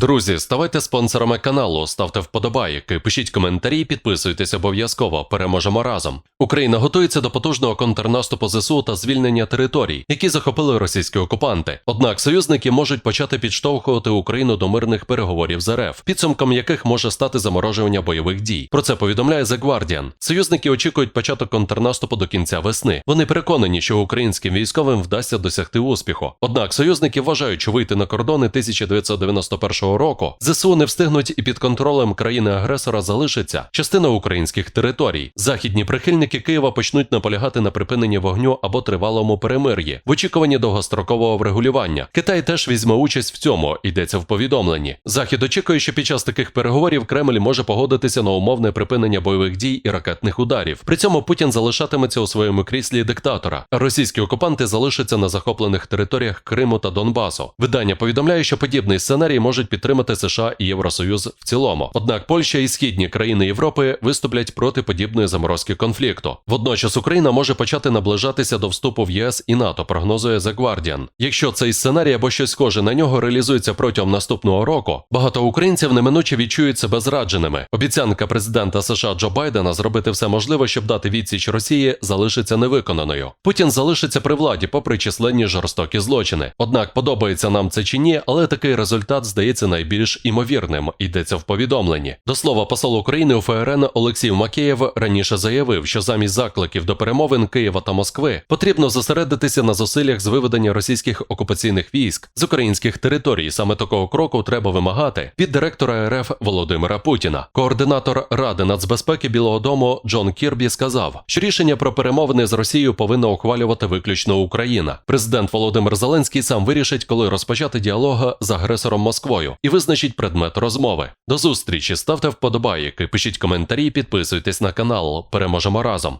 Друзі, ставайте спонсорами каналу, ставте вподобайки, пишіть коментарі, підписуйтесь обов'язково. Переможемо разом. Україна готується до потужного контрнаступу ЗСУ та звільнення територій, які захопили російські окупанти. Однак союзники можуть почати підштовхувати Україну до мирних переговорів з РФ, підсумком яких може стати заморожування бойових дій. Про це повідомляє The Guardian. Союзники очікують початок контрнаступу до кінця весни. Вони переконані, що українським військовим вдасться досягти успіху. Однак союзники вважають, що вийти на кордони 1991 року ЗСУ не встигнуть і під контролем країни-агресора залишиться частина українських територій. Західні прихильники Києва почнуть наполягати на припиненні вогню або тривалому перемир'ї в очікуванні довгострокового врегулювання. Китай теж візьме участь в цьому. Йдеться в повідомленні. Захід очікує, що під час таких переговорів Кремль може погодитися на умовне припинення бойових дій і ракетних ударів. При цьому Путін залишатиметься у своєму кріслі диктатора. Російські окупанти залишаться на захоплених територіях Криму та Донбасу. Видання повідомляє, що подібний сценарій можуть підтримати США і Євросоюз в цілому. Однак Польща і східні країни Європи виступлять проти подібної заморозки конфлікту. Водночас Україна може почати наближатися до вступу в ЄС і НАТО, прогнозує The Guardian. Якщо цей сценарій або щось схоже на нього реалізується протягом наступного року, багато українців неминуче відчують себе зрадженими. Обіцянка президента США Джо Байдена зробити все можливе, щоб дати відсіч Росії, залишиться невиконаною. Путін залишиться при владі, попри численні жорстокі злочини. Однак подобається нам це чи ні, але такий результат здається найбільш імовірним. Йдеться в повідомленні. До слова, посол України у ФРН Олексій Макеєв раніше заявив, що замість закликів до перемовин Києва та Москви потрібно зосередитися на зусиллях з виведення російських окупаційних військ з українських територій. Саме такого кроку треба вимагати від директора РФ Володимира Путіна. Координатор Ради нацбезпеки Білого Дому Джон Кірбі сказав, що рішення про перемовини з Росією повинна ухвалювати виключно Україна. Президент Володимир Зеленський сам вирішить, коли розпочати діалог з агресором Москвою і визначить предмет розмови. До зустрічі ставте вподобайки, пишіть коментарі, підписуйтесь на канал. Переможемо разом.